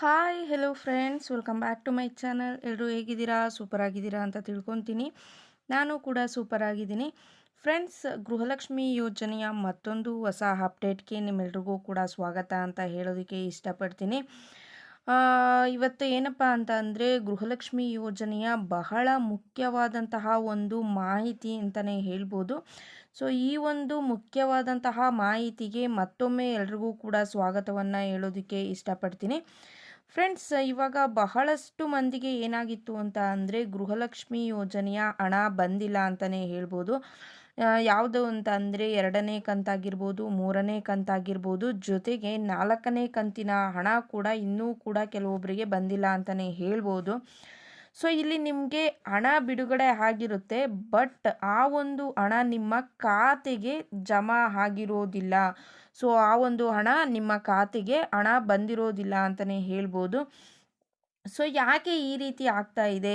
Hi hello friends welcome back to my channel ಎಲ್ಲರೂ ಹೇಗಿದ್ದೀರಾ? Super ಆಗಿದ್ದೀರಾ ಅಂತ ತಿಳ್ಕೊತೀನಿ. ನಾನು ಕೂಡ ಸೂಪರ್ ಆಗಿದ್ದೀನಿ ಫ್ರೆಂಡ್ಸ್ ಗೃಹಲಕ್ಷ್ಮಿ ಯೋಜನೆಯ ಮತ್ತೊಂದು ಹೊಸ ಅಪ್ಡೇಟ್ಗೆ ನಿಮ್ಮೆಲ್ರಿಗೂ ಕೂಡ ಸ್ವಾಗತ ಅಂತ ಹೇಳೋದಕ್ಕೆ ಇಷ್ಟಪಡ್ತೀನಿ. ಇವತ್ತು ಏನಪ್ಪ ಅಂತ ಅಂದರೆ ಗೃಹಲಕ್ಷ್ಮಿ ಯೋಜನೆಯ ಬಹಳ ಮುಖ್ಯವಾದಂತಹ ಒಂದು ಮಾಹಿತಿ ಅಂತಲೇ ಹೇಳ್ಬೋದು. ಸೊ ಈ ಒಂದು ಮುಖ್ಯವಾದಂತಹ ಮಾಹಿತಿಗೆ ಮತ್ತೊಮ್ಮೆ ಎಲ್ರಿಗೂ ಕೂಡ ಸ್ವಾಗತವನ್ನು ಹೇಳೋದಕ್ಕೆ ಇಷ್ಟಪಡ್ತೀನಿ. ಫ್ರೆಂಡ್ಸ್ ಇವಾಗ ಬಹಳಷ್ಟು ಮಂದಿಗೆ ಏನಾಗಿತ್ತು ಅಂತ ಅಂದರೆ ಗೃಹಲಕ್ಷ್ಮಿ ಯೋಜನೆಯ ಹಣ ಬಂದಿಲ್ಲ ಅಂತಲೇ ಹೇಳ್ಬೋದು. ಯಾವುದು ಅಂತ ಅಂದರೆ ಎರಡನೇ ಕಂತಾಗಿರ್ಬೋದು, ಮೂರನೇ ಕಂತಾಗಿರ್ಬೋದು, ಜೊತೆಗೆ ನಾಲ್ಕನೇ ಕಂತಿನ ಹಣ ಕೂಡ ಇನ್ನೂ ಕೂಡ ಕೆಲವೊಬ್ಬರಿಗೆ ಬಂದಿಲ್ಲ ಅಂತಲೇ ಹೇಳ್ಬೋದು. ಸೊ ಇಲ್ಲಿ ನಿಮಗೆ ಹಣ ಬಿಡುಗಡೆ ಆಗಿರುತ್ತೆ ಬಟ್ ಆ ಒಂದು ಹಣ ನಿಮ್ಮ ಖಾತೆಗೆ ಜಮಾ ಆಗಿರೋದಿಲ್ಲ. ಸೊ ಆ ಒಂದು ಹಣ ನಿಮ್ಮ ಖಾತೆಗೆ ಹಣ ಬಂದಿರೋದಿಲ್ಲ ಅಂತಲೇ ಹೇಳ್ಬೋದು. ಸೊ ಯಾಕೆ ಈ ರೀತಿ ಆಗ್ತಾ ಇದೆ?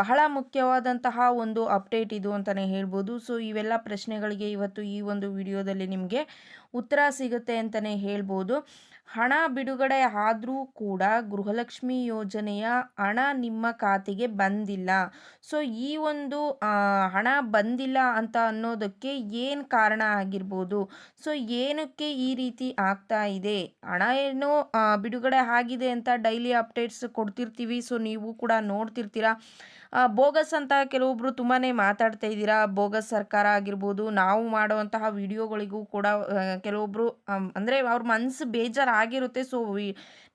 ಬಹಳ ಮುಖ್ಯವಾದಂತಹ ಒಂದು ಅಪ್ಡೇಟ್ ಇದು ಅಂತಲೇ ಹೇಳ್ಬೋದು. ಸೊ ಇವೆಲ್ಲ ಪ್ರಶ್ನೆಗಳಿಗೆ ಇವತ್ತು ಈ ಒಂದು ವಿಡಿಯೋದಲ್ಲಿ ನಿಮಗೆ ಉತ್ತರ ಸಿಗುತ್ತೆ ಅಂತಲೇ ಹೇಳ್ಬೋದು. ಹಣ ಬಿಡುಗಡೆ ಆದರೂ ಕೂಡ ಗೃಹಲಕ್ಷ್ಮಿ ಯೋಜನೆಯ ಹಣ ನಿಮ್ಮ ಖಾತೆಗೆ ಬಂದಿಲ್ಲ. ಸೊ ಈ ಒಂದು ಹಣ ಬಂದಿಲ್ಲ ಅಂತ ಅನ್ನೋದಕ್ಕೆ ಏನು ಕಾರಣ ಆಗಿರ್ಬೋದು? ಸೊ ಏನಕ್ಕೆ ಈ ರೀತಿ ಆಗ್ತಾ ಇದೆ? ಹಣ ಏನೋ ಬಿಡುಗಡೆ ಆಗಿದೆ ಅಂತ ಡೈಲಿ ಅಪ್ಡೇಟ್ಸ್ ಕೊಡ್ತಿರ್ತೀವಿ. ಸೊ ನೀವು ಕೂಡ ನೋಡ್ತಿರ್ತೀರಾ? ಬೋಗಸ್ ಅಂತ ಕೆಲವೊಬ್ರು ತುಂಬಾ ಮಾತಾಡ್ತಾ ಇದ್ದೀರಾ? ಬೋಗಸ್ ಸರ್ಕಾರ ಆಗಿರ್ಬೋದು, ನಾವು ಮಾಡುವಂತಹ ವಿಡಿಯೋಗಳಿಗೂ ಕೂಡ ಕೆಲವೊಬ್ಬರು ಅಂದರೆ ಅವ್ರ ಮನಸ್ಸು ಬೇಜಾರಾಗಿರುತ್ತೆ. ಸೊ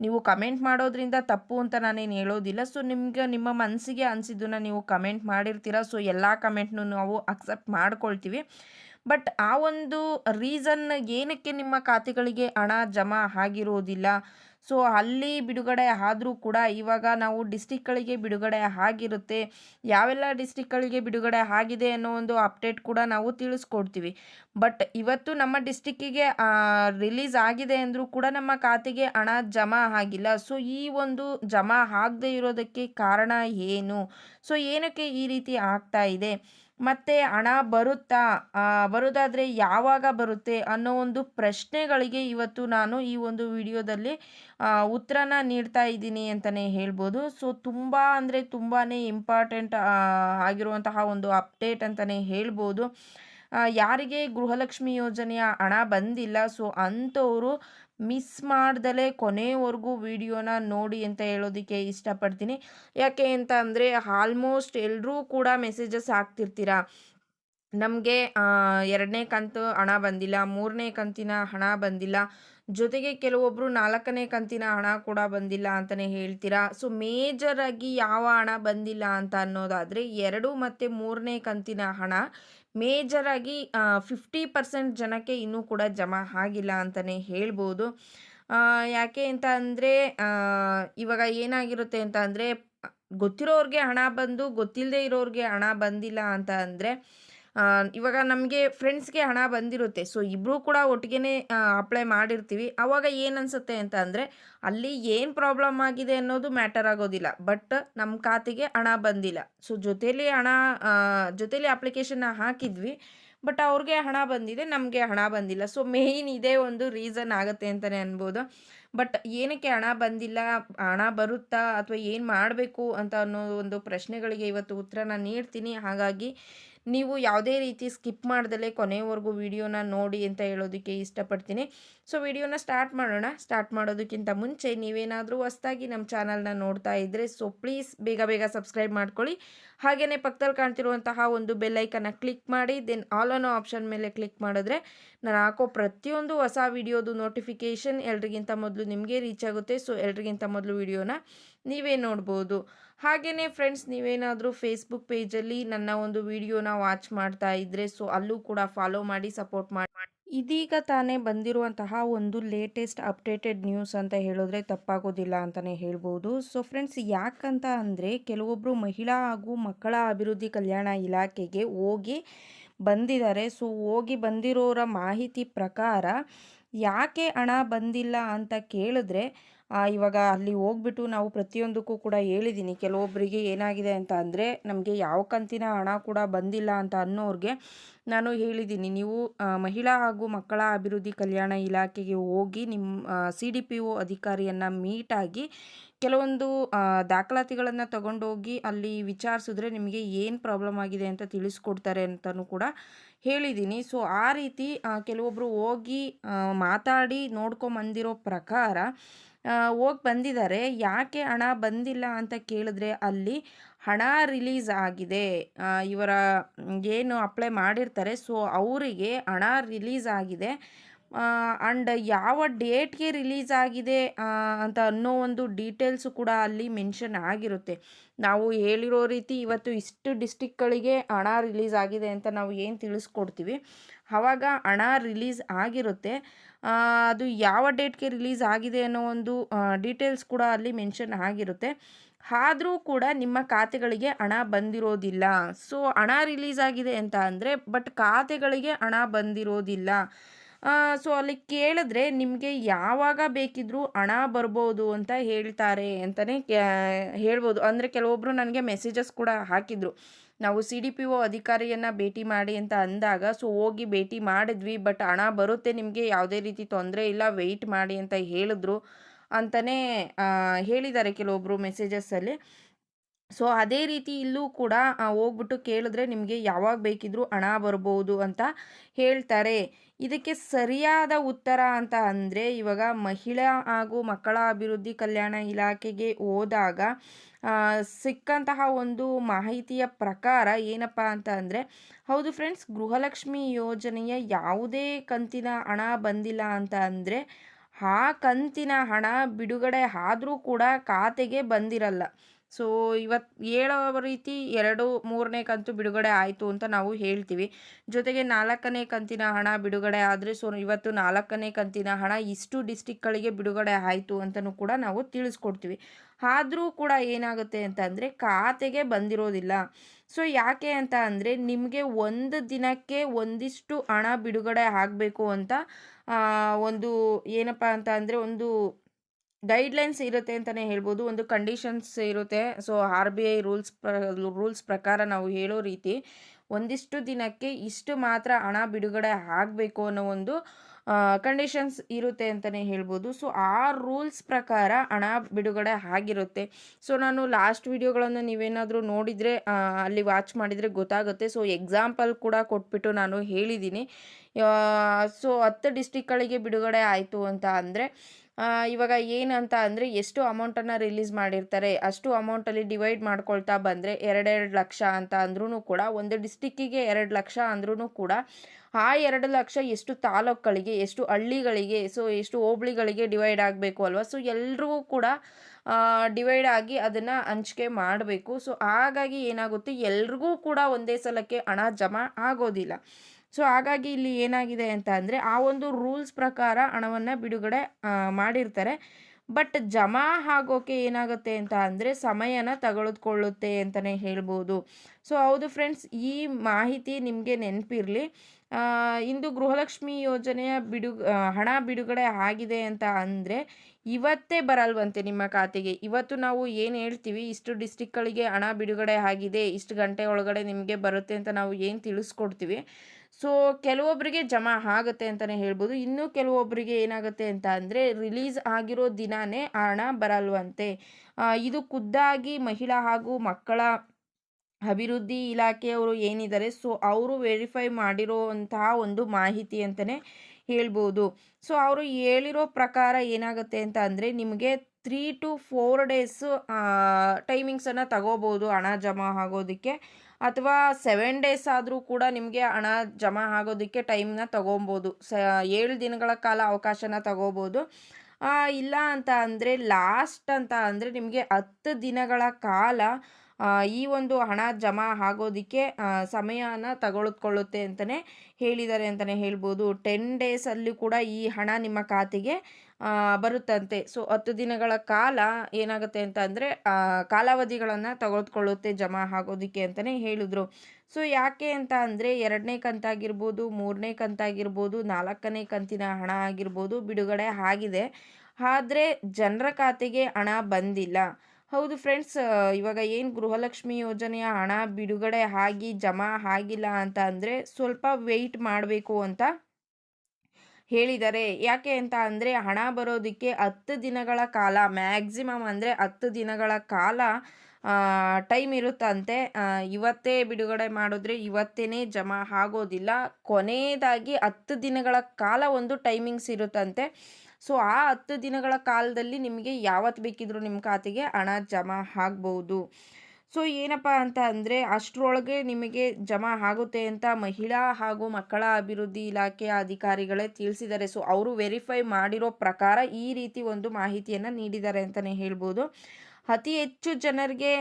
ನೀವು ಕಮೆಂಟ್ ಮಾಡೋದ್ರಿಂದ ತಪ್ಪು ಅಂತ ನಾನೇನು ಹೇಳೋದಿಲ್ಲ. ಸೊ, ನಿಮ್ಗೆ, ನಿಮ್ಮ ಮನಸ್ಸಿಗೆ ಅನಿಸಿದ್ದನ್ನು ನೀವು ಕಮೆಂಟ್ ಮಾಡಿರ್ತೀರ? ಸೊ, ಎಲ್ಲ ಕಮೆಂಟ್ನು ನಾವು ಅಕ್ಸೆಪ್ಟ್ ಮಾಡ್ಕೊಳ್ತೀವಿ. ಬಟ್ ಆ ಒಂದು ರೀಸನ್ ಏನಕ್ಕೆ ನಿಮ್ಮ ಖಾತೆಗಳಿಗೆ ಹಣ ಜಮಾ ಆಗಿರೋದಿಲ್ಲ? ಸೊ ಅಲ್ಲಿ ಬಿಡುಗಡೆ ಆದರೂ ಕೂಡ ಇವಾಗ ನಾವು ಡಿಸ್ಟಿಕ್ಗಳಿಗೆ ಬಿಡುಗಡೆ ಆಗಿರುತ್ತೆ. ಯಾವೆಲ್ಲ ಡಿಸ್ಟಿಕ್ಗಳಿಗೆ ಬಿಡುಗಡೆ ಆಗಿದೆ ಅನ್ನೋ ಒಂದು ಅಪ್ಡೇಟ್ ಕೂಡ ನಾವು ತಿಳಿಸ್ಕೊಡ್ತೀವಿ. ಬಟ್ ಇವತ್ತು ನಮ್ಮ ಡಿಸ್ಟಿಕ್ಕಿಗೆ ರಿಲೀಸ್ ಆಗಿದೆ ಅಂದರೂ ಕೂಡ ನಮ್ಮ ಖಾತೆಗೆ ಹಣ ಜಮಾ ಆಗಿಲ್ಲ. ಸೊ ಈ ಒಂದು ಜಮಾ ಆಗದೆ ಇರೋದಕ್ಕೆ ಕಾರಣ ಏನು? ಸೊ ಏನಕ್ಕೆ ಈ ರೀತಿ ಆಗ್ತಾ ಇದೆ? ಮತ್ತು ಹಣ ಬರುತ್ತಾ ಬರುವುದಾದ್ರೆ ಯಾವಾಗ ಬರುತ್ತೆ ಅನ್ನೋ ಒಂದು ಪ್ರಶ್ನೆಗಳಿಗೆ ಇವತ್ತು ನಾನು ಈ ಒಂದು ವಿಡಿಯೋದಲ್ಲಿ ಉತ್ತರನ ನೀಡ್ತಾ ಇದ್ದೀನಿ ಅಂತಲೇ ಹೇಳ್ಬೋದು. ಸೊ ತುಂಬ ಅಂದರೆ ತುಂಬಾ ಇಂಪಾರ್ಟೆಂಟ್ ಆಗಿರುವಂತಹ ಒಂದು ಅಪ್ಡೇಟ್ ಅಂತಲೇ ಹೇಳ್ಬೋದು. ಯಾರಿಗೆ ಗೃಹಲಕ್ಷ್ಮಿ ಯೋಜನೆಯ ಹಣ ಬಂದಿಲ್ಲ ಸೊ ಅಂಥವರು ಮಿಸ್ ಮಾಡ್ದಲೇ ಕೊನೆವರೆಗೂ ವಿಡಿಯೋನ ನೋಡಿ ಅಂತ ಹೇಳೋದಕ್ಕೆ ಇಷ್ಟಪಡ್ತೀನಿ. ಯಾಕೆ ಅಂತ ಅಂದರೆ ಆಲ್ಮೋಸ್ಟ್ ಎಲ್ಲರೂ ಕೂಡ ಮೆಸೇಜಸ್ ಹಾಕ್ತಿರ್ತೀರ? ನಮಗೆ ಎರಡನೇ ಕಂತು ಹಣ ಬಂದಿಲ್ಲ, ಮೂರನೇ ಕಂತಿನ ಹಣ ಬಂದಿಲ್ಲ, ಜೊತೆಗೆ ಕೆಲವೊಬ್ಬರು ನಾಲ್ಕನೇ ಕಂತಿನ ಹಣ ಕೂಡ ಬಂದಿಲ್ಲ ಅಂತಲೇ ಹೇಳ್ತೀರಾ? ಸೊ ಮೇಜರಾಗಿ ಯಾವ ಹಣ ಬಂದಿಲ್ಲ ಅಂತ ಅನ್ನೋದಾದರೆ ಎರಡು ಮತ್ತು ಮೂರನೇ ಕಂತಿನ ಹಣ ಮೇಜರಾಗಿ ಫಿಫ್ಟಿ ಪರ್ಸೆಂಟ್ ಜನಕ್ಕೆ ಇನ್ನೂ ಕೂಡ ಜಮಾ ಆಗಿಲ್ಲ ಅಂತಲೇ ಹೇಳ್ಬೋದು. ಯಾಕೆ ಅಂತ ಅಂದರೆ ಇವಾಗ ಏನಾಗಿರುತ್ತೆ ಅಂತ ಅಂದರೆ, ಗೊತ್ತಿರೋರಿಗೆ ಹಣ ಬಂದು ಗೊತ್ತಿಲ್ಲದೆ ಇರೋರಿಗೆ ಹಣ ಬಂದಿಲ್ಲ ಅಂತ ಅಂದರೆ ಇವಾಗ ನಮಗೆ ಫ್ರೆಂಡ್ಸ್ಗೆ ಹಣ ಬಂದಿರುತ್ತೆ. ಸೊ ಇಬ್ಬರೂ ಕೂಡ ಒಟ್ಟಿಗೆ ಅಪ್ಲೈ ಮಾಡಿರ್ತೀವಿ. ಆವಾಗ ಏನು ಅನಿಸುತ್ತೆ ಅಂತ ಅಂದರೆ, ಅಲ್ಲಿ ಏನು ಪ್ರಾಬ್ಲಮ್ ಆಗಿದೆ ಅನ್ನೋದು ಮ್ಯಾಟರ್ ಆಗೋದಿಲ್ಲ. ಬಟ್ ನಮ್ಮ ಖಾತೆಗೆ ಹಣ ಬಂದಿಲ್ಲ. ಸೊ ಜೊತೇಲಿ ಹಣ ಜೊತೇಲಿ ಅಪ್ಲಿಕೇಶನ್ನ ಹಾಕಿದ್ವಿ. ಬಟ್ ಅವ್ರಿಗೆ ಹಣ ಬಂದಿದೆ, ನಮಗೆ ಹಣ ಬಂದಿಲ್ಲ. ಸೊ ಮೇಯ್ನ್ ಇದೇ ಒಂದು ರೀಸನ್ ಆಗುತ್ತೆ ಅಂತಲೇ ಅನ್ಬೋದು. ಬಟ್ ಏನಕ್ಕೆ ಹಣ ಬಂದಿಲ್ಲ, ಹಣ ಬರುತ್ತಾ, ಅಥವಾ ಏನು ಮಾಡಬೇಕು ಅಂತ ಅನ್ನೋ ಒಂದು ಪ್ರಶ್ನೆಗಳಿಗೆ ಇವತ್ತು ಉತ್ತರನ ನೀಡ್ತೀನಿ. ಹಾಗಾಗಿ ನೀವು ಯಾವುದೇ ರೀತಿ ಸ್ಕಿಪ್ ಮಾಡ್ದಲೇ ಕೊನೆಯವರೆಗೂ ವಿಡಿಯೋನ ನೋಡಿ ಅಂತ ಹೇಳೋದಕ್ಕೆ ಇಷ್ಟಪಡ್ತೀನಿ. ಸೊ, ವಿಡಿಯೋನ ಸ್ಟಾರ್ಟ್ ಮಾಡೋಣ. ಸ್ಟಾರ್ಟ್ ಮಾಡೋದಕ್ಕಿಂತ ಮುಂಚೆ ನೀವೇನಾದರೂ ಹೊಸ್ದಾಗಿ ನಮ್ಮ ಚಾನಲ್ನ ನೋಡ್ತಾ ಇದ್ದರೆ ಸೊ, ಪ್ಲೀಸ್ ಬೇಗ ಬೇಗ ಸಬ್ಸ್ಕ್ರೈಬ್ ಮಾಡ್ಕೊಳ್ಳಿ. ಹಾಗೆಯೇ ಪಕ್ಕದಲ್ಲಿ ಕಾಣ್ತಿರುವಂತಹ ಒಂದು ಬೆಲ್ಲೈಕನ್ನ ಕ್ಲಿಕ್ ಮಾಡಿ, ದೆನ್ ಆಲ್ ಅನ್ನೋ ಆಪ್ಷನ್ ಮೇಲೆ ಕ್ಲಿಕ್ ಮಾಡಿದ್ರೆ ನಾನು ಹಾಕೋ ಪ್ರತಿಯೊಂದು ಹೊಸ ವಿಡಿಯೋದು ನೋಟಿಫಿಕೇಷನ್ ಎಲ್ರಿಗಿಂತ ಮೊದಲು ನಿಮಗೆ ರೀಚ್ ಆಗುತ್ತೆ. ಸೊ, ಎಲ್ರಿಗಿಂತ ಮೊದಲು ವಿಡಿಯೋನ ನೀವೇ ನೋಡ್ಬೋದು. ಹಾಗೆಯೇ ಫ್ರೆಂಡ್ಸ್ ನೀವೇನಾದರೂ ಫೇಸ್ಬುಕ್ ಪೇಜಲ್ಲಿ ನನ್ನ ಒಂದು ವಿಡಿಯೋನ ವಾಚ್ ಮಾಡ್ತಾ ಇದ್ದರೆ ಸೊ ಅಲ್ಲೂ ಕೂಡ ಫಾಲೋ ಮಾಡಿ ಸಪೋರ್ಟ್ ಮಾಡಿ. ಇದೀಗ ತಾನೇ ಬಂದಿರುವಂತಹ ಒಂದು ಲೇಟೆಸ್ಟ್ ಅಪ್ಡೇಟೆಡ್ ನ್ಯೂಸ್ ಅಂತ ಹೇಳಿದ್ರೆ ತಪ್ಪಾಗೋದಿಲ್ಲ ಅಂತಲೇ ಹೇಳ್ಬೋದು. ಸೊ ಫ್ರೆಂಡ್ಸ್ ಯಾಕಂತ ಅಂದರೆ ಕೆಲವೊಬ್ಬರು ಮಹಿಳಾ ಹಾಗೂ ಮಕ್ಕಳ ಅಭಿವೃದ್ಧಿ ಕಲ್ಯಾಣ ಇಲಾಖೆಗೆ ಹೋಗಿ ಬಂದಿದ್ದಾರೆ. ಸೊ ಹೋಗಿ ಬಂದಿರೋರ ಮಾಹಿತಿ ಪ್ರಕಾರ ಯಾಕೆ ಹಣ ಬಂದಿಲ್ಲ ಅಂತ ಕೇಳಿದ್ರೆ ಇವಾಗ ಅಲ್ಲಿ ಹೋಗ್ಬಿಟ್ಟು ನಾವು ಪ್ರತಿಯೊಂದಕ್ಕೂ ಕೂಡ ಹೇಳಿದ್ದೀನಿ ಕೆಲವೊಬ್ಬರಿಗೆ ಏನಾಗಿದೆ ಅಂತ ಅಂದರೆ ನಮಗೆ ಯಾವ ಕಂತಿನ ಹಣ ಕೂಡ ಬಂದಿಲ್ಲ ಅಂತ ಅನ್ನೋರಿಗೆ ನಾನು ಹೇಳಿದ್ದೀನಿ ನೀವು ಮಹಿಳಾ ಹಾಗೂ ಮಕ್ಕಳ ಅಭಿವೃದ್ಧಿ ಕಲ್ಯಾಣ ಇಲಾಖೆಗೆ ಹೋಗಿ ನಿಮ್ಮ ಸಿ ಡಿ ಪಿ ಒ ಅಧಿಕಾರಿಯನ್ನು ಮೀಟಾಗಿ ಕೆಲವೊಂದು ದಾಖಲಾತಿಗಳನ್ನು ತಗೊಂಡೋಗಿ ಅಲ್ಲಿ ವಿಚಾರಿಸಿದ್ರೆ ನಿಮಗೆ ಏನು ಪ್ರಾಬ್ಲಮ್ ಆಗಿದೆ ಅಂತ ತಿಳಿಸ್ಕೊಡ್ತಾರೆ ಅಂತಲೂ ಕೂಡ ಹೇಳಿದ್ದೀನಿ ಸೊ, ಆ ರೀತಿ ಕೆಲವೊಬ್ಬರು ಹೋಗಿ ಮಾತಾಡಿ ನೋಡ್ಕೊಂಬಂದಿರೋ ಪ್ರಕಾರ ಹೋಗಿ ಬಂದಿದ್ದಾರೆ ಯಾಕೆ ಹಣ ಬಂದಿಲ್ಲ ಅಂತ ಕೇಳಿದ್ರೆ ಅಲ್ಲಿ ಹಣ ರಿಲೀಸ್ ಆಗಿದೆ. ಇವರ ಏನು ಅಪ್ಲೈ ಮಾಡಿರ್ತಾರೆ. ಸೊ, ಅವರಿಗೆ ಹಣ ರಿಲೀಸ್ ಆಗಿದೆ. ಆ್ಯಂಡ್ ಯಾವ ಡೇಟ್ಗೆ ರಿಲೀಸ್ ಆಗಿದೆ ಅಂತ ಅನ್ನೋ ಒಂದು ಡೀಟೇಲ್ಸು ಕೂಡ ಅಲ್ಲಿ ಮೆನ್ಷನ್ ಆಗಿರುತ್ತೆ. ನಾವು ಹೇಳಿರೋ ರೀತಿ ಇವತ್ತು ಇಷ್ಟು ಡಿಸ್ಟಿಕ್ಗಳಿಗೆ ಹಣ ರಿಲೀಸ್ ಆಗಿದೆ ಅಂತ ನಾವು ಏನು ತಿಳಿಸ್ಕೊಡ್ತೀವಿ? ಆವಾಗ ಹಣ ರಿಲೀಸ್ ಆಗಿರುತ್ತೆ. ಅದು ಯಾವ ಡೇಟ್ಗೆ ರಿಲೀಸ್ ಆಗಿದೆ ಅನ್ನೋ ಒಂದು ಡೀಟೇಲ್ಸ್ ಕೂಡ ಅಲ್ಲಿ ಮೆನ್ಷನ್ ಆಗಿರುತ್ತೆ. ಆದರೂ ಕೂಡ ನಿಮ್ಮ ಖಾತೆಗಳಿಗೆ ಹಣ ಬಂದಿರೋದಿಲ್ಲ. ಸೊ, ಹಣ ರಿಲೀಸ್ ಆಗಿದೆ ಅಂತ ಅಂದರೆ, ಬಟ್ ಖಾತೆಗಳಿಗೆ ಹಣ ಬಂದಿರೋದಿಲ್ಲ. ಸೊ, ಅಲ್ಲಿ ಕೇಳಿದ್ರೆ ನಿಮಗೆ ಯಾವಾಗ ಬೇಕಿದ್ರೂ ಹಣ ಬರ್ಬೋದು ಅಂತ ಹೇಳ್ತಾರೆ ಅಂತಲೇ ಹೇಳ್ಬೋದು. ಅಂದರೆ ಕೆಲವೊಬ್ಬರು ನನಗೆ ಮೆಸೇಜಸ್ ಕೂಡ ಹಾಕಿದರು. ನಾವು ಸಿ ಡಿ ಪಿ ಒ ಅಧಿಕಾರಿಯನ್ನು ಭೇಟಿ ಮಾಡಿ ಅಂತ ಅಂದಾಗ, ಸೊ, ಹೋಗಿ ಭೇಟಿ ಮಾಡಿದ್ವಿ, ಬಟ್ ಹಣ ಬರುತ್ತೆ, ನಿಮಗೆ ಯಾವುದೇ ರೀತಿ ತೊಂದರೆ ಇಲ್ಲ, ವೆಯ್ಟ್ ಮಾಡಿ ಅಂತ ಹೇಳಿದ್ರು. ಅಂತಲೇ ಹೇಳಿದ್ದಾರೆ ಕೆಲವೊಬ್ಬರು ಮೆಸೇಜಸ್ಸಲ್ಲಿ ಸೊ, ಅದೇ ರೀತಿ ಇಲ್ಲೂ ಕೂಡ ಹೋಗ್ಬಿಟ್ಟು ಕೇಳಿದ್ರೆ ನಿಮಗೆ ಯಾವಾಗ ಬೇಕಿದ್ರೂ ಹಣ ಬರ್ಬೋದು ಅಂತ ಹೇಳ್ತಾರೆ. ಇದಕ್ಕೆ ಸರಿಯಾದ ಉತ್ತರ ಅಂತ ಅಂದರೆ ಇವಾಗ ಮಹಿಳಾ ಹಾಗೂ ಮಕ್ಕಳ ಅಭಿವೃದ್ಧಿ ಕಲ್ಯಾಣ ಇಲಾಖೆಗೆ ಹೋದಾಗ ಸಿಕ್ಕಂತಹ ಒಂದು ಮಾಹಿತಿಯ ಪ್ರಕಾರ ಏನಪ್ಪ ಅಂತ ಅಂದರೆ, ಹೌದು ಫ್ರೆಂಡ್ಸ್ ಗೃಹಲಕ್ಷ್ಮಿ ಯೋಜನೆಯ ಯಾವುದೇ ಕಂತಿನ ಹಣ ಬಂದಿಲ್ಲ ಅಂತ ಅಂದರೆ, ಆ ಕಂತಿನ ಹಣ ಬಿಡುಗಡೆ ಆದರೂ ಕೂಡ ಖಾತೆಗೆ ಬಂದಿರಲ್ಲ. ಸೊ ಇವತ್ತು ಏಳೋ ರೀತಿ ಎರಡು ಮೂರನೇ ಕಂತು ಬಿಡುಗಡೆ ಆಯಿತು ಅಂತ ನಾವು ಹೇಳ್ತೀವಿ. ಜೊತೆಗೆ ನಾಲ್ಕನೇ ಕಂತಿನ ಹಣ ಬಿಡುಗಡೆ ಆದರೆ, ಸೊ, ಇವತ್ತು ನಾಲ್ಕನೇ ಕಂತಿನ ಹಣ ಇಷ್ಟು ಡಿಸ್ಟಿಕ್ಗಳಿಗೆ ಬಿಡುಗಡೆ ಆಯಿತು ಅಂತಲೂ ಕೂಡ ನಾವು ತಿಳಿಸ್ಕೊಡ್ತೀವಿ. ಆದರೂ ಕೂಡ ಏನಾಗುತ್ತೆ ಅಂತ ಅಂದರೆ, ಖಾತೆಗೆ ಬಂದಿರೋದಿಲ್ಲ. ಸೊ, ಯಾಕೆ ಅಂತ ಅಂದರೆ, ನಿಮಗೆ ಒಂದು ದಿನಕ್ಕೆ ಒಂದಿಷ್ಟು ಹಣ ಬಿಡುಗಡೆ ಆಗಬೇಕು ಅಂತ ಒಂದು ಏನಪ್ಪ ಅಂತ ಅಂದರೆ, ಒಂದು ಗೈಡ್ಲೈನ್ಸ್ ಇರುತ್ತೆ ಅಂತಲೇ ಹೇಳ್ಬೋದು, ಒಂದು ಕಂಡೀಷನ್ಸ್ ಇರುತ್ತೆ. So R B I rules ಪ್ರ ರೂಲ್ಸ್ ಪ್ರಕಾರ ನಾವು ಹೇಳೋ ರೀತಿ ಒಂದಿಷ್ಟು ದಿನಕ್ಕೆ ಇಷ್ಟು ಮಾತ್ರ ಹಣ ಬಿಡುಗಡೆ ಆಗಬೇಕು ಅನ್ನೋ ಒಂದು ಕಂಡೀಷನ್ಸ್ ಇರುತ್ತೆ ಅಂತಲೇ ಹೇಳ್ಬೋದು. ಸೊ ಆ ರೂಲ್ಸ್ ಪ್ರಕಾರ ಹಣ ಬಿಡುಗಡೆ ಆಗಿರುತ್ತೆ. ಸೊ ನಾನು ಲಾಸ್ಟ್ ವಿಡಿಯೋಗಳನ್ನು ನೀವೇನಾದರೂ ನೋಡಿದರೆ ಅಲ್ಲಿ ವಾಚ್ ಮಾಡಿದರೆ ಗೊತ್ತಾಗುತ್ತೆ. ಸೊ ಎಕ್ಸಾಂಪಲ್ ಕೂಡ ಕೊಟ್ಬಿಟ್ಟು ನಾನು ಹೇಳಿದ್ದೀನಿ. ಸೊ ಹತ್ತು ಡಿಸ್ಟಿಕ್ಗಳಿಗೆ ಬಿಡುಗಡೆ ಆಯಿತು ಅಂತ ಅಂದರೆ ಇವಾಗ ಏನಂತ ಅಂದರೆ ಎಷ್ಟು ಅಮೌಂಟನ್ನು ರಿಲೀಸ್ ಮಾಡಿರ್ತಾರೆ, ಅಷ್ಟು ಅಮೌಂಟಲ್ಲಿ ಡಿವೈಡ್ ಮಾಡ್ಕೊಳ್ತಾ ಬಂದರೆ ಎರಡೆರಡು ಲಕ್ಷ ಅಂತ ಅಂದ್ರೂ ಕೂಡ, ಒಂದು ಡಿಸ್ಟಿಕ್ಕಿಗೆ ಎರಡು ಲಕ್ಷ ಅಂದ್ರೂ ಕೂಡ, ಆ ಎರಡು ಲಕ್ಷ ಎಷ್ಟು ತಾಲೂಕುಗಳಿಗೆ, ಎಷ್ಟು ಹಳ್ಳಿಗಳಿಗೆ ಸೊ ಎಷ್ಟು ಹೋಬಳಿಗಳಿಗೆ ಡಿವೈಡ್ ಆಗಬೇಕು ಅಲ್ವಾ? ಸೊ ಎಲ್ರಿಗೂ ಕೂಡ ಡಿವೈಡ್ ಆಗಿ ಅದನ್ನು ಹಂಚಿಕೆ ಮಾಡಬೇಕು. ಸೊ ಹಾಗಾಗಿ ಏನಾಗುತ್ತೆ, ಎಲ್ರಿಗೂ ಕೂಡ ಒಂದೇ ಸಲಕ್ಕೆ ಹಣ ಜಮಾ ಆಗೋದಿಲ್ಲ. ಸೊ ಹಾಗಾಗಿ ಇಲ್ಲಿ ಏನಾಗಿದೆ ಅಂತ ಅಂದರೆ ಆ ಒಂದು ರೂಲ್ಸ್ ಪ್ರಕಾರ ಹಣವನ್ನು ಬಿಡುಗಡೆ ಮಾಡಿರ್ತಾರೆ. ಬಟ್ ಜಮಾ ಆಗೋಕೆ ಏನಾಗುತ್ತೆ ಅಂತ ಅಂದರೆ ಸಮಯನ ತಗೊಳ್ಕೊಳ್ಳುತ್ತೆ ಅಂತಲೇ ಹೇಳ್ಬೋದು. ಸೊ ಹೌದು ಫ್ರೆಂಡ್ಸ್, ಈ ಮಾಹಿತಿ ನಿಮಗೆ ನೆನಪಿರಲಿ. ಇಂದು ಗೃಹಲಕ್ಷ್ಮಿ ಯೋಜನೆಯ ಬಿಡು ಹಣ ಬಿಡುಗಡೆ ಆಗಿದೆ ಅಂತ ಅಂದರೆ ಇವತ್ತೇ ಬರಲ್ವಂತೆ ನಿಮ್ಮ ಖಾತೆಗೆ. ಇವತ್ತು ನಾವು ಏನು ಹೇಳ್ತೀವಿ? ಇಷ್ಟು ಡಿಸ್ಟಿಕ್ಗಳಿಗೆ ಹಣ ಬಿಡುಗಡೆ ಆಗಿದೆ, ಇಷ್ಟು ಗಂಟೆ ಒಳಗಡೆ ನಿಮಗೆ ಬರುತ್ತೆ ಅಂತ ನಾವು ಏನು ತಿಳಿಸ್ಕೊಡ್ತೀವಿ? ಸೊ ಕೆಲವೊಬ್ಬರಿಗೆ ಜಮಾ ಆಗುತ್ತೆ ಅಂತಲೇ ಹೇಳ್ಬೋದು. ಇನ್ನು ಕೆಲವೊಬ್ಬರಿಗೆ ಏನಾಗುತ್ತೆ ಅಂತ ಅಂದರೆ ರಿಲೀಸ್ ಆಗಿರೋ ದಿನಾನೇ ಹಣ ಬರಲ್ವಂತೆ. ಇದು ಖುದ್ದಾಗಿ ಮಹಿಳಾ ಹಾಗೂ ಮಕ್ಕಳ ಅಭಿವೃದ್ಧಿ ಇಲಾಖೆಯವರು ಏನಿದ್ದಾರೆ ಸೊ ಅವರು ವೆರಿಫೈ ಮಾಡಿರೋವಂತಹ ಒಂದು ಮಾಹಿತಿ ಅಂತಲೇ ಹೇಳ್ಬೋದು. ಸೊ ಅವರು ಹೇಳಿರೋ ಪ್ರಕಾರ ಏನಾಗುತ್ತೆ ಅಂತ ಅಂದರೆ, ನಿಮಗೆ ತ್ರೀ ಟು ಫೋರ್ ಡೇಸು ಟೈಮಿಂಗ್ಸನ್ನು ತಗೋಬೋದು ಹಣ ಜಮಾ ಆಗೋದಕ್ಕೆ. ಅಥವಾ ಸೆವೆನ್ ಡೇಸ್ ಆದರೂ ಕೂಡ ನಿಮಗೆ ಹಣ ಜಮಾ ಆಗೋದಕ್ಕೆ ಟೈಮ್ನ ತಗೊಬೋದು. ಸ, ಏಳು ದಿನಗಳ ಕಾಲ ಅವಕಾಶನ ತಗೋಬೋದು. ಇಲ್ಲ ಅಂತ ಅಂದರೆ ಲಾಸ್ಟ್ ಅಂತ ಅಂದರೆ ನಿಮಗೆ ಹತ್ತು ದಿನಗಳ ಕಾಲ ಈ ಒಂದು ಹಣ ಜಮಾ ಆಗೋದಕ್ಕೆ ಸಮಯನ ತಗೊಳ್ಕೊಳ್ಳುತ್ತೆ ಅಂತಲೇ ಹೇಳಿದ್ದಾರೆ ಅಂತಲೇ ಹೇಳ್ಬೋದು. ಟೆನ್ ಡೇಸಲ್ಲಿ ಕೂಡ ಈ ಹಣ ನಿಮ್ಮ ಖಾತೆಗೆ ಬರುತ್ತಂತೆ. ಸೊ ಹತ್ತು ದಿನಗಳ ಕಾಲ ಏನಾಗುತ್ತೆ ಅಂತ ಅಂದರೆ ಕಾಲಾವಧಿಗಳನ್ನು ತೆಗೆದುಕೊಳ್ಳುತ್ತೆ ಜಮಾ ಆಗೋದಕ್ಕೆ ಅಂತಲೇ ಹೇಳಿದ್ರು. ಸೊ ಯಾಕೆ ಅಂತ ಅಂದರೆ, ಎರಡನೇ ಕಂತಾಗಿರ್ಬೋದು, ಮೂರನೇ ಕಂತಾಗಿರ್ಬೋದು, ನಾಲ್ಕನೇ ಕಂತಿನ ಹಣ ಆಗಿರ್ಬೋದು, ಬಿಡುಗಡೆ ಆಗಿದೆ. ಆದರೆ, ಜನರ ಖಾತೆಗೆ ಹಣ ಬಂದಿಲ್ಲ. ಹೌದು ಫ್ರೆಂಡ್ಸ್ ಇವಾಗ ಏನು ಗೃಹಲಕ್ಷ್ಮಿ ಯೋಜನೆಯ ಹಣ ಬಿಡುಗಡೆ ಆಗಿ ಜಮಾ ಆಗಿಲ್ಲ ಅಂತ ಅಂದರೆ ಸ್ವಲ್ಪ ವೆಯ್ಟ್ ಮಾಡಬೇಕು ಅಂತ ಹೇಳಿದ್ದಾರೆ. ಯಾಕೆ ಅಂತ ಅಂದರೆ ಹಣ ಬರೋದಕ್ಕೆ ಹತ್ತು ದಿನಗಳ ಕಾಲ ಮ್ಯಾಕ್ಸಿಮಮ್ ಅಂದರೆ ಹತ್ತು ದಿನಗಳ ಕಾಲ ಟೈಮ್ ಇರುತ್ತಂತೆ. ಇವತ್ತೇ ಬಿಡುಗಡೆ ಮಾಡಿದ್ರೆ ಇವತ್ತೇ ಜಮಾ ಆಗೋದಿಲ್ಲ. ಕೊನೆಯದಾಗಿ ಹತ್ತು ದಿನಗಳ ಕಾಲ ಒಂದು ಟೈಮಿಂಗ್ಸ್ ಇರುತ್ತಂತೆ. ಸೊ ಆ ಹತ್ತು ದಿನಗಳ ಕಾಲದಲ್ಲಿ ನಿಮಗೆ ಯಾವತ್ತು ಬೇಕಿದ್ರೂ ನಿಮ್ಮ ಖಾತೆಗೆ ಹಣ ಜಮಾ ಆಗ್ಬೋದು. ಸೊ ಏನಪ್ಪ ಅಂತ ಅಂದರೆ ಅಷ್ಟರೊಳಗೆ ನಿಮಗೆ ಜಮಾ ಆಗುತ್ತೆ ಅಂತ ಮಹಿಳಾ ಹಾಗೂ ಮಕ್ಕಳ ಅಭಿವೃದ್ಧಿ ಇಲಾಖೆಯ ಅಧಿಕಾರಿಗಳೇ ತಿಳಿಸಿದ್ದಾರೆ. ಸೊ ಅವರು ವೆರಿಫೈ ಮಾಡಿರೋ ಪ್ರಕಾರ ಈ ರೀತಿ ಒಂದು ಮಾಹಿತಿಯನ್ನು ನೀಡಿದ್ದಾರೆ ಅಂತಲೇ ಹೇಳ್ಬೋದು. ಅತಿ ಹೆಚ್ಚು ಜನರಿಗೆ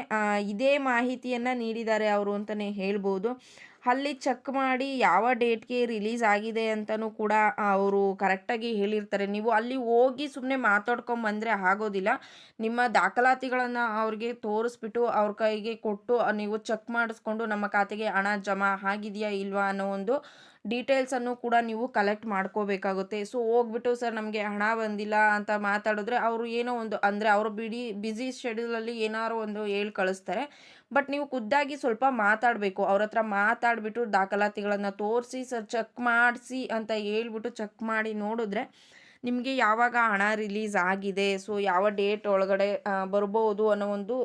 ಇದೇ ಮಾಹಿತಿಯನ್ನು ನೀಡಿದ್ದಾರೆ ಅವರು ಅಂತಲೇ ಹೇಳ್ಬೋದು. ಅಲ್ಲಿ ಚೆಕ್ ಮಾಡಿ ಯಾವ ಡೇಟ್ಗೆ ರಿಲೀಸ್ ಆಗಿದೆ ಅಂತಲೂ ಕೂಡ ಅವರು ಕರೆಕ್ಟಾಗಿ ಹೇಳಿರ್ತಾರೆ. ನೀವು ಅಲ್ಲಿ ಹೋಗಿ ಸುಮ್ಮನೆ ಮಾತಾಡ್ಕೊಂಬಂದರೆ ಆಗೋದಿಲ್ಲ. ನಿಮ್ಮ ದಾಖಲಾತಿಗಳನ್ನು ಅವ್ರಿಗೆ ತೋರಿಸ್ಬಿಟ್ಟು ಅವ್ರ ಕೈಗೆ ಕೊಟ್ಟು ನೀವು ಚೆಕ್ ಮಾಡಿಸ್ಕೊಂಡು ನಮ್ಮ ಖಾತೆಗೆ ಹಣ ಜಮಾ ಆಗಿದೆಯಾ ಇಲ್ವಾ ಅನ್ನೋ ಒಂದು ಡೀಟೇಲ್ಸನ್ನು ಕೂಡ ನೀವು ಕಲೆಕ್ಟ್ ಮಾಡ್ಕೋಬೇಕಾಗುತ್ತೆ. ಸೊ ಹೋಗ್ಬಿಟ್ಟು ಸರ್ ನಮಗೆ ಹಣ ಬಂದಿಲ್ಲ ಅಂತ ಮಾತಾಡಿದ್ರೆ ಅವರು ಏನೋ ಒಂದು, ಅಂದರೆ ಅವರು ಬಿಡಿ ಬ್ಯುಸಿ ಶೆಡ್ಯೂಲಲ್ಲಿ ಏನಾದ್ರು ಒಂದು ಹೇಳಿ ಕಳಿಸ್ತಾರೆ. ಬಟ್ ನೀವು ಖುದ್ದಾಗಿ ಸ್ವಲ್ಪ ಮಾತಾಡಬೇಕು. ಅವ್ರ ಹತ್ರ ಮಾತಾಡಿಬಿಟ್ಟು ದಾಖಲಾತಿಗಳನ್ನು ತೋರಿಸಿ ಸರ್ ಚೆಕ್ ಮಾಡಿಸಿ ಅಂತ ಹೇಳ್ಬಿಟ್ಟು ಚೆಕ್ ಮಾಡಿ ನೋಡಿದ್ರೆ ನಿಮಗೆ ಯಾವಾಗ ಹಣ ರಿಲೀಸ್ ಆಗಿದೆ. ಸೊ ಯಾವ ಡೇಟ್ ಒಳಗಡೆ ಬರ್ಬೋದು ಅನ್ನೋ ಒಂದು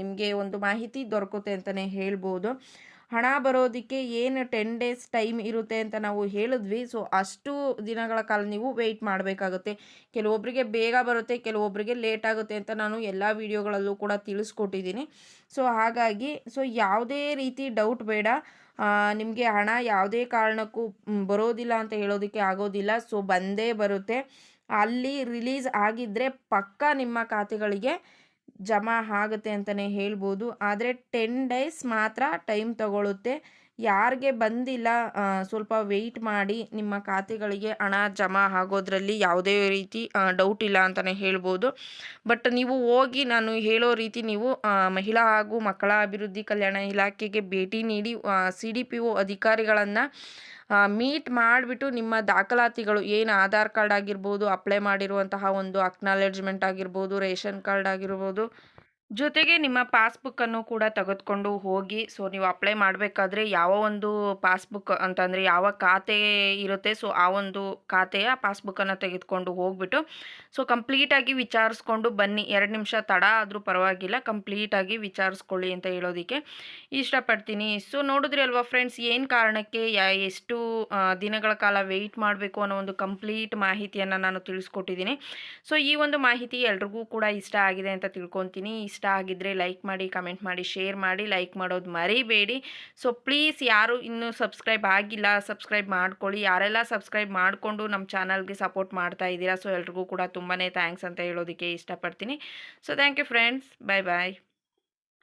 ನಿಮಗೆ ಒಂದು ಮಾಹಿತಿ ದೊರಕುತ್ತೆ ಅಂತಲೇ ಹೇಳ್ಬೋದು. ಹಣ ಬರೋದಕ್ಕೆ ಏನು ಟೆನ್ ಡೇಸ್ ಟೈಮ್ ಇರುತ್ತೆ ಅಂತ ನಾವು ಹೇಳಿದ್ವಿ. ಸೊ ಅಷ್ಟು ದಿನಗಳ ಕಾಲ ನೀವು ವೆಯ್ಟ್ ಮಾಡಬೇಕಾಗುತ್ತೆ. ಕೆಲವೊಬ್ಬರಿಗೆ ಬೇಗ ಬರುತ್ತೆ ಕೆಲವೊಬ್ಬರಿಗೆ ಲೇಟ್ ಆಗುತ್ತೆ ಅಂತ ನಾನು ಎಲ್ಲ ವಿಡಿಯೋಗಳಲ್ಲೂ ಕೂಡ ತಿಳಿಸ್ಕೊಟ್ಟಿದ್ದೀನಿ. ಸೊ ಹಾಗಾಗಿ ಸೊ ಯಾವುದೇ ರೀತಿ ಡೌಟ್ ಬೇಡ. ನಿಮಗೆ ಹಣ ಯಾವುದೇ ಕಾರಣಕ್ಕೂ ಬರೋದಿಲ್ಲ ಅಂತ ಹೇಳೋದಕ್ಕೆ ಆಗೋದಿಲ್ಲ. ಸೊ ಬಂದೇ ಬರುತ್ತೆ. ಅಲ್ಲಿ ರಿಲೀಸ್ ಆಗಿದ್ದರೆ ಪಕ್ಕ ನಿಮ್ಮ ಖಾತೆಗಳಿಗೆ ಜಮಾ ಆಗುತ್ತೆ ಅಂತಲೇ ಹೇಳ್ಬೋದು. ಆದರೆ ಟೆನ್ ಡೇಸ್ ಮಾತ್ರ ಟೈಮ್ ತಗೊಳ್ಳುತ್ತೆ ಯಾರಿಗೆ ಬಂದಿಲ್ಲ ಸ್ವಲ್ಪ ವೆಯ್ಟ್ ಮಾಡಿ ನಿಮ್ಮ ಖಾತೆಗಳಿಗೆ ಹಣ ಜಮಾ ಆಗೋದ್ರಲ್ಲಿ ಯಾವುದೇ ರೀತಿ ಡೌಟ್ ಇಲ್ಲ ಅಂತಲೇ ಹೇಳ್ಬೋದು. ಬಟ್ ನೀವು ಹೋಗಿ ನಾನು ಹೇಳೋ ರೀತಿ ನೀವು ಮಹಿಳಾ ಹಾಗೂ ಮಕ್ಕಳ ಅಭಿವೃದ್ಧಿ ಕಲ್ಯಾಣ ಇಲಾಖೆಗೆ ಭೇಟಿ ನೀಡಿ ಸಿ ಡಿ ಪಿ ಒ ಅಧಿಕಾರಿಗಳನ್ನು ಮೀಟ್ ಮಾಡಿಬಿಟ್ಟು ನಿಮ್ಮ ದಾಖಲಾತಿಗಳು ಏನು ಆಧಾರ್ ಕಾರ್ಡ್ ಆಗಿರ್ಬೋದು ಅಪ್ಲೈ ಮಾಡಿರುವಂತಹ ಒಂದು ಅಕ್ನಾಲೆಜ್ಮೆಂಟ್ ಆಗಿರ್ಬೋದು, ರೇಷನ್ ಕಾರ್ಡ್ ಆಗಿರ್ಬೋದು ಜೊತೆಗೆ ನಿಮ್ಮ ಪಾಸ್ಬುಕ್ಕನ್ನು ಕೂಡ ತೆಗೆದುಕೊಂಡು ಹೋಗಿ, ಸೊ ನೀವು ಅಪ್ಲೈ ಮಾಡಬೇಕಾದ್ರೆ ಯಾವ ಒಂದು ಪಾಸ್ಬುಕ್ ಅಂತಂದರೆ ಯಾವ ಖಾತೆ ಇರುತ್ತೆ, ಸೊ ಆ ಒಂದು ಖಾತೆಯ ಪಾಸ್ಬುಕ್ಕನ್ನು ತೆಗೆದುಕೊಂಡು ಹೋಗ್ಬಿಟ್ಟು, ಸೊ ಕಂಪ್ಲೀಟಾಗಿ ವಿಚಾರಿಸ್ಕೊಂಡು ಬನ್ನಿ. ಎರಡು ನಿಮಿಷ ತಡ ಆದರೂ ಪರವಾಗಿಲ್ಲ, ಕಂಪ್ಲೀಟಾಗಿ ವಿಚಾರಿಸ್ಕೊಳ್ಳಿ ಅಂತ ಹೇಳೋದಕ್ಕೆ ಇಷ್ಟಪಡ್ತೀನಿ. ಸೊ ನೋಡಿದ್ರಿ ಅಲ್ವಾ ಫ್ರೆಂಡ್ಸ್, ಏನು ಕಾರಣಕ್ಕೆ ಎಷ್ಟು ದಿನಗಳ ಕಾಲ ವೆಯ್ಟ್ ಮಾಡಬೇಕು ಅನ್ನೋ ಒಂದು ಕಂಪ್ಲೀಟ್ ಮಾಹಿತಿಯನ್ನು ನಾನು ತಿಳಿಸ್ಕೊಟ್ಟಿದ್ದೀನಿ. ಸೊ ಈ ಒಂದು ಮಾಹಿತಿ ಎಲ್ರಿಗೂ ಕೂಡ ಇಷ್ಟ ಆಗಿದೆ ಅಂತ ತಿಳ್ಕೊತೀನಿ. ಇಷ್ಟ ಆಗಿದ್ದರೆ ಲೈಕ್ ಮಾಡಿ ಕಮೆಂಟ್ ಮಾಡಿ ಶೇರ್ ಮಾಡಿ ಲೈಕ್ ಮಾಡೋದು ಮರಿಬೇಡಿ. ಸೊ ಪ್ಲೀಸ್ ಯಾರು ಇನ್ನೂ ಸಬ್ಸ್ಕ್ರೈಬ್ ಆಗಿಲ್ಲ ಸಬ್ಸ್ಕ್ರೈಬ್ ಮಾಡ್ಕೊಳ್ಳಿ. ಯಾರೆಲ್ಲ ಸಬ್ಸ್ಕ್ರೈಬ್ ಮಾಡಿಕೊಂಡು ನಮ್ಮ ಚಾನಲ್ಗೆ ಸಪೋರ್ಟ್ ಮಾಡ್ತಾ ಇದ್ದೀರಾ ಸೊ ಎಲ್ರಿಗೂ ಕೂಡ ತುಂಬಾ ಥ್ಯಾಂಕ್ಸ್ ಅಂತ ಹೇಳೋದಕ್ಕೆ ಇಷ್ಟಪಡ್ತೀನಿ. So thank you friends bye bye